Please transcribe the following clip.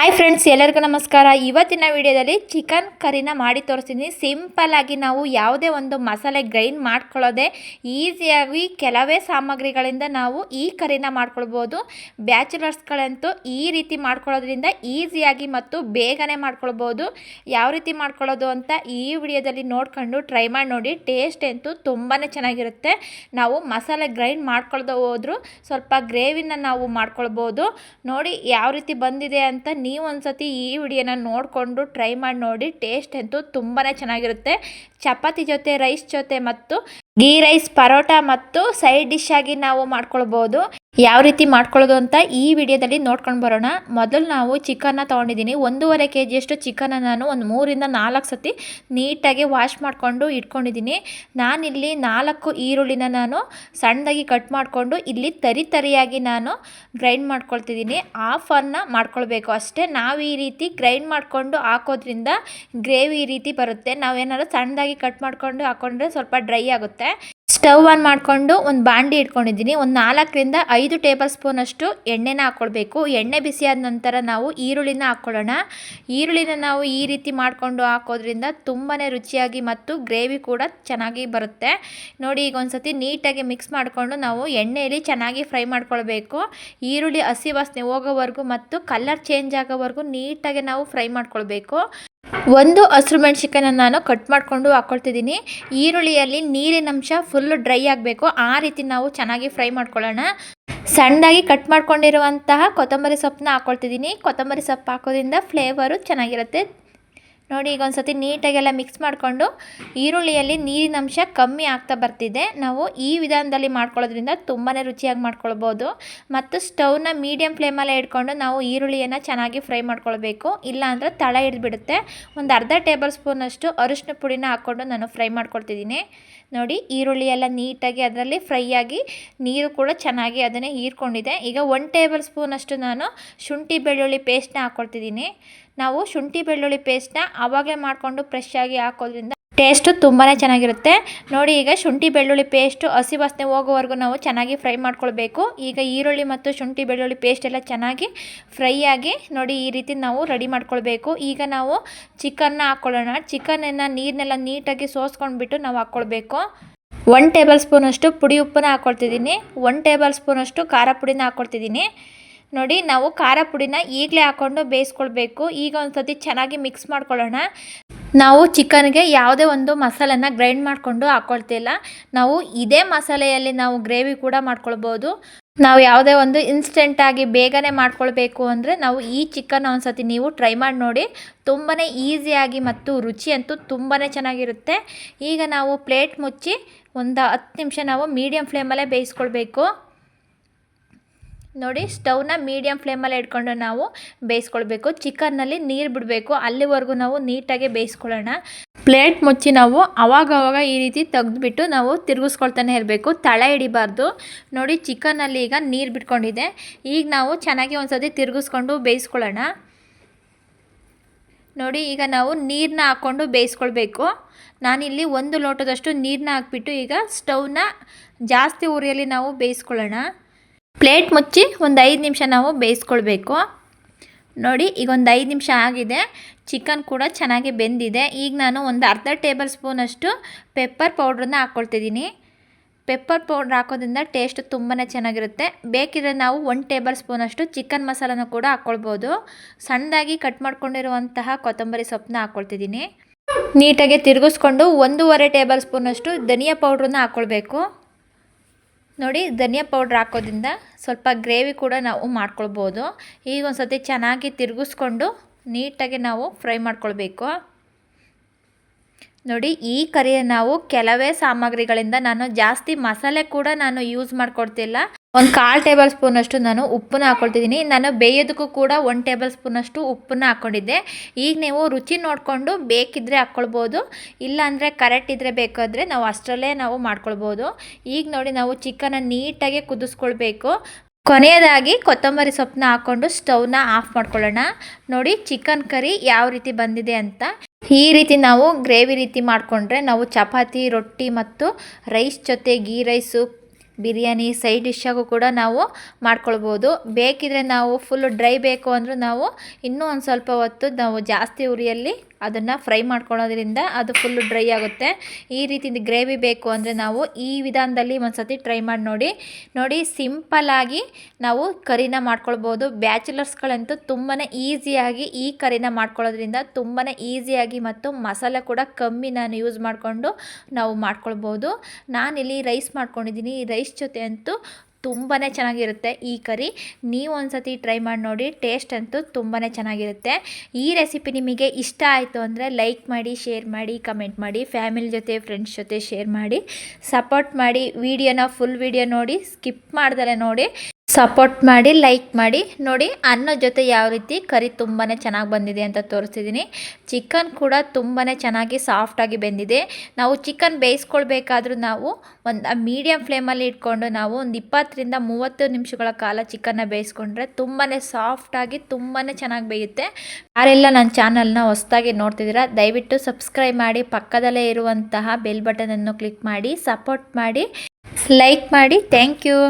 Hi friends ಎಲ್ಲರಿಗೂ ನಮಸ್ಕಾರ. ಇವತ್ತಿನ ವಿಡಿಯೋದಲ್ಲಿ ಚಿಕನ್ ಕರಿನ ಮಾಡಿ ತೋರಿಸ್ತೀನಿ. ಸಿಂಪಲ್ ಆಗಿ ನಾವು ಯಾವುದೇ ಒಂದು ಮಸಾಲೆ ಗ್ರೈಂಡ್ ಮಾಡ್ಕೊಳ್ಳೋದೆ ಈಸಿಯಾಗಿ ಕೆಲವೇ ಸಾಮಗ್ರಿಗಳಿಂದ ನಾವು ಈ ಕರಿನ ಮಾಡ್ಕೊಳ್ಬೋದು. ಬ್ಯಾಚುಲರ್ಸ್ಗಳಂತೂ ಈ ರೀತಿ ಮಾಡ್ಕೊಳ್ಳೋದ್ರಿಂದ ಈಸಿಯಾಗಿ ಮತ್ತು ಬೇಗನೆ ಮಾಡ್ಕೊಳ್ಬೋದು. ಯಾವ ರೀತಿ ಮಾಡ್ಕೊಳ್ಳೋದು ಅಂತ ಈ ವಿಡಿಯೋದಲ್ಲಿ ನೋಡ್ಕೊಂಡು ಟ್ರೈ ಮಾಡಿ ನೋಡಿ. ಟೇಸ್ಟ್ ಅಂತೂ ತುಂಬಾ ಚೆನ್ನಾಗಿರುತ್ತೆ. ನಾವು ಮಸಾಲೆ ಗ್ರೈಂಡ್ ಮಾಡ್ಕೊಳ್ದೆ ಸ್ವಲ್ಪ ಗ್ರೇವಿನ ನಾವು ಮಾಡ್ಕೊಳ್ಬೋದು. ನೋಡಿ ಯಾವ ರೀತಿ ಬಂದಿದೆ ಅಂತ ನೀವು ಒಂದ್ಸತಿ ಈ ವಿಡಿಯೋನ ನೋಡಿಕೊಂಡು ಟ್ರೈ ಮಾಡಿ ನೋಡಿ, ಟೇಸ್ಟ್ ಅಂತೂ ತುಂಬಾ ಚೆನ್ನಾಗಿರುತ್ತೆ. ಚಪಾತಿ ಜೊತೆ, ರೈಸ್ ಜೊತೆ ಮತ್ತು ಗೀ ರೈಸ್ ಪರೋಟ ಮತ್ತು ಸೈಡ್ ಡಿಶ್ ಆಗಿ ನಾವು ಮಾಡ್ಕೊಳ್ಬೋದು. ಯಾವ ರೀತಿ ಮಾಡ್ಕೊಳ್ಳೋದು ಅಂತ ಈ ವಿಡಿಯೋದಲ್ಲಿ ನೋಡ್ಕೊಂಡು ಬರೋಣ. ಮೊದಲು ನಾವು ಚಿಕನ್ನ ತೊಗೊಂಡಿದ್ದೀನಿ. ಒಂದೂವರೆ ಕೆ ಜಿಯಷ್ಟು ಚಿಕನ್ನ ನಾನು ಒಂದು ಮೂರಿಂದ ನಾಲ್ಕು ಸತಿ ನೀಟಾಗಿ ವಾಶ್ ಮಾಡಿಕೊಂಡು ಇಟ್ಕೊಂಡಿದ್ದೀನಿ. ನಾನಿಲ್ಲಿ ನಾಲ್ಕು ಈರುಳ್ಳಿನ ನಾನು ಸಣ್ಣದಾಗಿ ಕಟ್ ಮಾಡಿಕೊಂಡು ಇಲ್ಲಿ ತರಿ ತರಿಯಾಗಿ ನಾನು ಗ್ರೈಂಡ್ ಮಾಡ್ಕೊಳ್ತಿದ್ದೀನಿ. ಆಫನ್ನು ಮಾಡ್ಕೊಳ್ಬೇಕು ಅಷ್ಟೇ. ನಾವು ಈ ರೀತಿ ಗ್ರೈಂಡ್ ಮಾಡಿಕೊಂಡು ಹಾಕೋದ್ರಿಂದ ಗ್ರೇವಿ ಈ ರೀತಿ ಬರುತ್ತೆ. ನಾವೇನಾದ್ರು ಸಣ್ಣದಾಗಿ ಕಟ್ ಮಾಡಿಕೊಂಡು ಹಾಕೊಂಡ್ರೆ ಸ್ವಲ್ಪ ಡ್ರೈ ಆಗುತ್ತೆ. ಸ್ಟವ್ ಆನ್ ಮಾಡಿಕೊಂಡು ಒಂದು ಬಾಂಡಿ ಇಟ್ಕೊಂಡಿದ್ದೀನಿ. ಒಂದು ನಾಲ್ಕರಿಂದ ಐದು ಟೇಬಲ್ ಸ್ಪೂನಷ್ಟು ಎಣ್ಣೆನ ಹಾಕ್ಕೊಳ್ಬೇಕು ಎಣ್ಣೆ ಬಿಸಿಯಾದ ನಂತರ ನಾವು ಈರುಳ್ಳಿನ ಹಾಕ್ಕೊಳ್ಳೋಣ. ಈರುಳ್ಳಿನ ನಾವು ಈ ರೀತಿ ಮಾಡಿಕೊಂಡು ಹಾಕೋದ್ರಿಂದ ತುಂಬಾ ರುಚಿಯಾಗಿ ಮತ್ತು ಗ್ರೇವಿ ಕೂಡ ಚೆನ್ನಾಗಿ ಬರುತ್ತೆ. ನೋಡಿ, ಈಗ ಒಂದು ಸತಿ ನೀಟಾಗಿ ಮಿಕ್ಸ್ ಮಾಡಿಕೊಂಡು ನಾವು ಎಣ್ಣೆಯಲ್ಲಿ ಚೆನ್ನಾಗಿ ಫ್ರೈ ಮಾಡ್ಕೊಳ್ಬೇಕು. ಈರುಳ್ಳಿ ಹಸಿ ವಾಸನೆ ಹೋಗೋವರೆಗೂ ಮತ್ತು ಕಲರ್ ಚೇಂಜ್ ಆಗೋವರೆಗೂ ನೀಟಾಗಿ ನಾವು ಫ್ರೈ ಮಾಡ್ಕೊಳ್ಬೇಕು. ಒಂದು ಹಸಿರು ಮೆಣಸಿನ್ಕಾಯಿನ ನಾನು ಕಟ್ ಮಾಡಿಕೊಂಡು ಹಾಕ್ಕೊಳ್ತಿದ್ದೀನಿ ಈರುಳ್ಳಿಯಲ್ಲಿ ನೀರಿನಂಶ ಫುಲ್ಲು ಡ್ರೈ ಆಗಬೇಕು. ಆ ರೀತಿ ನಾವು ಚೆನ್ನಾಗಿ ಫ್ರೈ ಮಾಡ್ಕೊಳ್ಳೋಣ. ಸಣ್ಣದಾಗಿ ಕಟ್ ಮಾಡ್ಕೊಂಡಿರುವಂತಹ ಕೊತ್ತಂಬರಿ ಸೊಪ್ಪನ್ನ ಹಾಕ್ಕೊಳ್ತಿದ್ದೀನಿ ಕೊತ್ತಂಬರಿ ಸೊಪ್ಪು ಹಾಕೋದ್ರಿಂದ ಫ್ಲೇವರು ಚೆನ್ನಾಗಿರುತ್ತೆ. ನೋಡಿ, ಈಗ ಒಂದು ಸತಿ ನೀಟಾಗೆಲ್ಲ ಮಿಕ್ಸ್ ಮಾಡಿಕೊಂಡು ಈರುಳ್ಳಿಯಲ್ಲಿ ನೀರಿನ ಅಂಶ ಕಮ್ಮಿ ಆಗ್ತಾ ಬರ್ತಿದೆ. ನಾವು ಈ ವಿಧಾನದಲ್ಲಿ ಮಾಡ್ಕೊಳ್ಳೋದ್ರಿಂದ ತುಂಬಾ ರುಚಿಯಾಗಿ ಮಾಡ್ಕೊಳ್ಬೋದು. ಮತ್ತು ಸ್ಟವ್ನ ಮೀಡಿಯಮ್ ಫ್ಲೇಮಲ್ಲೇ ಇಟ್ಕೊಂಡು ನಾವು ಈರುಳ್ಳಿಯನ್ನು ಚೆನ್ನಾಗಿ ಫ್ರೈ ಮಾಡ್ಕೊಳ್ಬೇಕು. ಇಲ್ಲಾಂದರೆ ತಳ ಹಿಡಿದ್ಬಿಡುತ್ತೆ. ಒಂದು ಅರ್ಧ ಟೇಬಲ್ ಸ್ಪೂನಷ್ಟು ಅರಿಶಿನ ಪುಡಿನ ಹಾಕ್ಕೊಂಡು ನಾನು ಫ್ರೈ ಮಾಡ್ಕೊಳ್ತಿದ್ದೀನಿ. ನೋಡಿ ಈರುಳ್ಳಿ ಎಲ್ಲ ನೀಟಾಗಿ ಅದರಲ್ಲಿ ಫ್ರೈ ಆಗಿ ನೀರು ಕೂಡ ಚೆನ್ನಾಗಿ ಅದನ್ನೇ ಹೀರ್ಕೊಂಡಿದೆ. ಈಗ ಒನ್ ಟೇಬಲ್ ಸ್ಪೂನಷ್ಟು ನಾನು ಶುಂಠಿ ಬೆಳ್ಳುಳ್ಳಿ ಪೇಸ್ಟ್ನ ಹಾಕ್ಕೊಳ್ತಿದ್ದೀನಿ. ನಾವು ಶುಂಠಿ ಬೆಳ್ಳುಳ್ಳಿ ಪೇಸ್ಟ್ನ ಆವಾಗಲೇ ಮಾಡಿಕೊಂಡು ಫ್ರೆಶ್ ಆಗಿ ಹಾಕೋದ್ರಿಂದ ಟೇಸ್ಟು ತುಂಬಾ ಚೆನ್ನಾಗಿರುತ್ತೆ. ನೋಡಿ ಈಗ ಶುಂಠಿ ಬೆಳ್ಳುಳ್ಳಿ ಪೇಸ್ಟು ಹಸಿ ವಾಸನೆ ಹೋಗೋವರೆಗೂ ನಾವು ಚೆನ್ನಾಗಿ ಫ್ರೈ ಮಾಡ್ಕೊಳ್ಬೇಕು. ಈಗ ಈರುಳ್ಳಿ ಮತ್ತು ಶುಂಠಿ ಬೆಳ್ಳುಳ್ಳಿ ಪೇಸ್ಟ್ ಎಲ್ಲ ಚೆನ್ನಾಗಿ ಫ್ರೈ ಆಗಿ ನೋಡಿ ಈ ರೀತಿ ನಾವು ರೆಡಿ ಮಾಡ್ಕೊಳ್ಬೇಕು. ಈಗ ನಾವು ಚಿಕನ್ನ ಹಾಕ್ಕೊಳ್ಳೋಣ ಚಿಕನನ್ನು ನೀರನ್ನೆಲ್ಲ ನೀಟಾಗಿ ಸೋಸ್ಕೊಂಡ್ಬಿಟ್ಟು ನಾವು ಹಾಕ್ಕೊಳ್ಬೇಕು ಒನ್ ಟೇಬಲ್ ಸ್ಪೂನಷ್ಟು ಪುಡಿ ಉಪ್ಪನ್ನ ಹಾಕ್ಕೊಳ್ತಿದ್ದೀನಿ ಒನ್ ಟೇಬಲ್ ಸ್ಪೂನಷ್ಟು ಖಾರ ಪುಡಿನ ಹಾಕ್ಕೊಳ್ತಿದ್ದೀನಿ ನೋಡಿ, ನಾವು ಖಾರ ಪುಡಿನ ಈಗಲೇ ಹಾಕ್ಕೊಂಡು ಬೇಯಿಸ್ಕೊಳ್ಬೇಕು. ಈಗ ಒಂದು ಸತಿ ಚೆನ್ನಾಗಿ ಮಿಕ್ಸ್ ಮಾಡ್ಕೊಳ್ಳೋಣ. ನಾವು ಚಿಕನ್ಗೆ ಯಾವುದೇ ಒಂದು ಮಸಾಲೆನ ಗ್ರೈಂಡ್ ಮಾಡಿಕೊಂಡು ಹಾಕ್ಕೊಳ್ತಿಲ್ಲ ನಾವು ಇದೇ ಮಸಾಲೆಯಲ್ಲಿ ನಾವು ಗ್ರೇವಿ ಕೂಡ ಮಾಡ್ಕೊಳ್ಬೋದು. ನಾವು ಯಾವುದೇ ಒಂದು ಇನ್ಸ್ಟೆಂಟಾಗಿ ಬೇಗನೆ ಮಾಡ್ಕೊಳ್ಬೇಕು ಅಂದರೆ ನಾವು ಈ ಚಿಕನ್ ಒಂದು ಸತಿ ನೀವು ಟ್ರೈ ಮಾಡಿ ನೋಡಿ. ತುಂಬಾ ಈಸಿಯಾಗಿ ಮತ್ತು ರುಚಿ ಅಂತೂ ತುಂಬಾ ಚೆನ್ನಾಗಿರುತ್ತೆ. ಈಗ ನಾವು ಪ್ಲೇಟ್ ಮುಚ್ಚಿ ಒಂದು ಹತ್ತು ನಿಮಿಷ ನಾವು ಮೀಡಿಯಮ್ ಫ್ಲೇಮಲ್ಲೇ ಬೇಯಿಸ್ಕೊಳ್ಬೇಕು. ನೋಡಿ ಸ್ಟವ್ನ ಮೀಡಿಯಮ್ ಫ್ಲೇಮಲ್ಲಿ ಇಟ್ಕೊಂಡು ನಾವು ಬೇಯಿಸ್ಕೊಳ್ಬೇಕು. ಚಿಕನ್ನಲ್ಲಿ ನೀರು ಬಿಡಬೇಕು. ಅಲ್ಲಿವರೆಗೂ ನಾವು ನೀಟಾಗಿ ಬೇಯಿಸ್ಕೊಳ್ಳೋಣ. ಪ್ಲೇಟ್ ಮುಚ್ಚಿ ನಾವು ಅವಾಗವಾಗ ಈ ರೀತಿ ತೆಗೆದುಬಿಟ್ಟು ನಾವು ತಿರುಗಿಸ್ಕೊಳ್ತಾನೆ ಇರಬೇಕು. ತಳ ಹಿಡಿಬಾರ್ದು. ನೋಡಿ ಚಿಕನ್ನಲ್ಲಿ ಈಗ ನೀರು ಬಿಟ್ಕೊಂಡಿದೆ. ಈಗ ನಾವು ಚೆನ್ನಾಗಿ ಒಂದು ಸತಿ ತಿರುಗಿಸ್ಕೊಂಡು ಬೇಯಿಸ್ಕೊಳ್ಳೋಣ. ನೋಡಿ ಈಗ ನಾವು ನೀರನ್ನ ಹಾಕ್ಕೊಂಡು ಬೇಯಿಸ್ಕೊಳ್ಬೇಕು. ನಾನಿಲ್ಲಿ ಒಂದು ಲೋಟದಷ್ಟು ನೀರನ್ನ ಹಾಕ್ಬಿಟ್ಟು ಈಗ ಸ್ಟವ್ನ ಜಾಸ್ತಿ ಉರಿಯಲ್ಲಿ ನಾವು ಬೇಯಿಸ್ಕೊಳ್ಳೋಣ. ಪ್ಲೇಟ್ ಮುಚ್ಚಿ ಒಂದು ಐದು ನಿಮಿಷ ನಾವು ಬೇಯಿಸ್ಕೊಳ್ಬೇಕು. ನೋಡಿ, ಈಗ ಒಂದು ಐದು ನಿಮಿಷ ಆಗಿದೆ. ಚಿಕನ್ ಕೂಡ ಚೆನ್ನಾಗಿ ಬೆಂದಿದೆ. ಈಗ ನಾನು ಒಂದು ಅರ್ಧ ಟೇಬಲ್ ಸ್ಪೂನಷ್ಟು ಪೆಪ್ಪರ್ ಪೌಡ್ರನ್ನ ಹಾಕ್ಕೊಳ್ತಿದ್ದೀನಿ. ಪೆಪ್ಪರ್ ಪೌಡ್ರ್ ಹಾಕೋದ್ರಿಂದ ಟೇಸ್ಟ್ ತುಂಬಾ ಚೆನ್ನಾಗಿರುತ್ತೆ. ಬೇಕಿದ್ರೆ ನಾವು ಒಂದು ಟೇಬಲ್ ಸ್ಪೂನಷ್ಟು ಚಿಕನ್ ಮಸಾಲನ ಕೂಡ ಹಾಕ್ಕೊಳ್ಬೋದು. ಸಣ್ಣದಾಗಿ ಕಟ್ ಮಾಡ್ಕೊಂಡಿರುವಂತಹ ಕೊತ್ತಂಬರಿ ಸೊಪ್ಪನ್ನ ಹಾಕ್ಕೊಳ್ತಿದ್ದೀನಿ. ನೀಟಾಗಿ ತಿರುಗಿಸ್ಕೊಂಡು ಒಂದೂವರೆ ಟೇಬಲ್ ಸ್ಪೂನಷ್ಟು ಧನಿಯಾ ಪೌಡ್ರನ್ನ ಹಾಕ್ಕೊಳ್ಬೇಕು. ನೋಡಿ, ಧನಿಯಾ ಪೌಡ್ರ್ ಹಾಕೋದ್ರಿಂದ ಸ್ವಲ್ಪ ಗ್ರೇವಿ ಕೂಡ ನಾವು ಮಾಡ್ಕೊಳ್ಬೋದು. ಈಗ ಒಂದು ಸತಿ ಚೆನ್ನಾಗಿ ತಿರುಗಿಸ್ಕೊಂಡು ನೀಟಾಗಿ ನಾವು ಫ್ರೈ ಮಾಡ್ಕೊಳ್ಬೇಕು. ನೋಡಿ, ಈ ಕರಿಯ ನಾವು ಕೆಲವೇ ಸಾಮಗ್ರಿಗಳಿಂದ ನಾನು ಜಾಸ್ತಿ ಮಸಾಲೆ ಕೂಡ ನಾನು ಯೂಸ್ ಮಾಡ್ಕೊಡ್ತಿಲ್ಲ. ಒಂದು ಕಾಲು ಟೇಬಲ್ ಸ್ಪೂನಷ್ಟು ನಾನು ಉಪ್ಪನ್ನ ಹಾಕ್ಕೊಳ್ತಿದ್ದೀನಿ ನಾನು ಬೇಯೋದಕ್ಕೂ ಕೂಡ ಒಂದು ಟೇಬಲ್ ಸ್ಪೂನಷ್ಟು ಉಪ್ಪನ್ನ ಹಾಕ್ಕೊಂಡಿದ್ದೆ ಈಗ ನೀವು ರುಚಿ ನೋಡಿಕೊಂಡು ಬೇಕಿದ್ದರೆ ಹಾಕ್ಕೊಳ್ಬೋದು ಇಲ್ಲಾಂದರೆ ಕರೆಕ್ಟ್ ಇದ್ದರೆ ಬೇಕಾದರೆ ನಾವು ಅಷ್ಟರಲ್ಲೇ ನಾವು ಮಾಡ್ಕೊಳ್ಬೋದು. ಈಗ ನೋಡಿ ನಾವು ಚಿಕನನ್ನು ನೀಟಾಗಿ ಕುದಿಸ್ಕೊಳ್ಬೇಕು. ಕೊನೆಯದಾಗಿ ಕೊತ್ತಂಬರಿ ಸೊಪ್ಪನ್ನ ಹಾಕ್ಕೊಂಡು ಸ್ಟವ್ನ ಆಫ್ ಮಾಡ್ಕೊಳ್ಳೋಣ. ನೋಡಿ ಚಿಕನ್ ಕರಿ ಯಾವ ರೀತಿ ಬಂದಿದೆ ಅಂತ. ಈ ರೀತಿ ನಾವು ಗ್ರೇವಿ ರೀತಿ ಮಾಡಿಕೊಂಡ್ರೆ ನಾವು ಚಪಾತಿ, ರೊಟ್ಟಿ ಮತ್ತು ರೈಸ್ ಜೊತೆ ಗೀ ರೈಸು ಬಿರಿಯಾನಿ ಸೈಡ್ ಡಿಶ್ಶಾಗೂ ಕೂಡ ನಾವು ಮಾಡ್ಕೊಳ್ಬೋದು. ಬೇಕಿದ್ರೆ ನಾವು ಫುಲ್ ಡ್ರೈ ಬೇಕು ಅಂದರೂ ನಾವು ಇನ್ನೂ ಒಂದು ಸ್ವಲ್ಪ ಹೊತ್ತು ನಾವು ಜಾಸ್ತಿ ಉರಿಯಲ್ಲಿ ಅದನ್ನು ಫ್ರೈ ಮಾಡ್ಕೊಳ್ಳೋದ್ರಿಂದ ಅದು ಫುಲ್ಲು ಡ್ರೈ ಆಗುತ್ತೆ. ಈ ರೀತಿ ಗ್ರೇವಿ ಬೇಕು ಅಂದರೆ ನಾವು ಈ ವಿಧಾನದಲ್ಲಿ ಒಂದು ಸತಿ ಟ್ರೈ ಮಾಡಿ ನೋಡಿ. ನೋಡಿ ಸಿಂಪಲಾಗಿ ನಾವು ಕರಿನ ಮಾಡ್ಕೊಳ್ಬೋದು. ಬ್ಯಾಚುಲರ್ಸ್ಗಳಂತೂ ತುಂಬಾ ಈಸಿಯಾಗಿ ಈ ಕರಿನ ಮಾಡ್ಕೊಳ್ಳೋದ್ರಿಂದ ತುಂಬಾ ಈಸಿಯಾಗಿ ಮತ್ತು ಮಸಾಲೆ ಕೂಡ ಕಮ್ಮಿ ನಾನು ಯೂಸ್ ಮಾಡಿಕೊಂಡು ನಾವು ಮಾಡ್ಕೊಳ್ಬೋದು. ನಾನಿಲ್ಲಿ ರೈಸ್ ಮಾಡ್ಕೊಂಡಿದ್ದೀನಿ. ಈ ರೈಸ್ ಜೊತೆ ಅಂತೂ ತುಂಬಾ ಚೆನ್ನಾಗಿರುತ್ತೆ ಈ ಕರಿ. ನೀವು ಒಂದು ಸತಿ ಟ್ರೈ ಮಾಡಿ ನೋಡಿ, ಟೇಸ್ಟ್ ಅಂತೂ ತುಂಬಾ ಚೆನ್ನಾಗಿರುತ್ತೆ. ಈ ರೆಸಿಪಿ ನಿಮಗೆ ಇಷ್ಟ ಆಯಿತು ಅಂದರೆ ಲೈಕ್ ಮಾಡಿ, ಶೇರ್ ಮಾಡಿ, ಕಮೆಂಟ್ ಮಾಡಿ, ಫ್ಯಾಮಿಲಿ ಜೊತೆ, ಫ್ರೆಂಡ್ಸ್ ಜೊತೆ ಶೇರ್ ಮಾಡಿ, ಸಪೋರ್ಟ್ ಮಾಡಿ. ವಿಡಿಯೋನ, ಫುಲ್ ವಿಡಿಯೋ ನೋಡಿ, ಸ್ಕಿಪ್ ಮಾಡ್ದಲೆ ನೋಡಿ. ಸಪೋರ್ಟ್ ಮಾಡಿ ಲೈಕ್ ಮಾಡಿ. ನೋಡಿ ಅನ್ನ ಜೊತೆ ಯಾವ ರೀತಿ ಕರಿ ತುಂಬಾ ಚೆನ್ನಾಗಿ ಬಂದಿದೆ ಅಂತ ತೋರಿಸ್ತಿದ್ದೀನಿ ಚಿಕನ್ ಕೂಡ ತುಂಬಾ ಚೆನ್ನಾಗಿ ಸಾಫ್ಟಾಗಿ ಬೆಂದಿದೆ. ನಾವು ಚಿಕನ್ ಬೇಯಿಸ್ಕೊಳ್ಬೇಕಾದ್ರೂ ನಾವು ಒಂದು ಮೀಡಿಯಮ್ ಫ್ಲೇಮಲ್ಲಿ ಇಟ್ಕೊಂಡು ನಾವು ಒಂದು ಇಪ್ಪತ್ತರಿಂದ ಮೂವತ್ತು ನಿಮಿಷಗಳ ಕಾಲ ಚಿಕನ್ನ ಬೇಯಿಸ್ಕೊಂಡ್ರೆ ತುಂಬಾ ಸಾಫ್ಟಾಗಿ ತುಂಬಾ ಚೆನ್ನಾಗಿ ಬೇಯುತ್ತೆ. ಯಾರೆಲ್ಲ ನನ್ನ ಚಾನಲ್ನ ಹೊಸದಾಗಿ ನೋಡ್ತಿದ್ದೀರಾ, ದಯವಿಟ್ಟು ಸಬ್ಸ್ಕ್ರೈಬ್ ಮಾಡಿ, ಪಕ್ಕದಲ್ಲೇ ಇರುವಂತಹ ಬೆಲ್ ಬಟನನ್ನು ಕ್ಲಿಕ್ ಮಾಡಿ ಸಪೋರ್ಟ್ ಮಾಡಿ ಲೈಕ್ ಮಾಡಿ. Thank you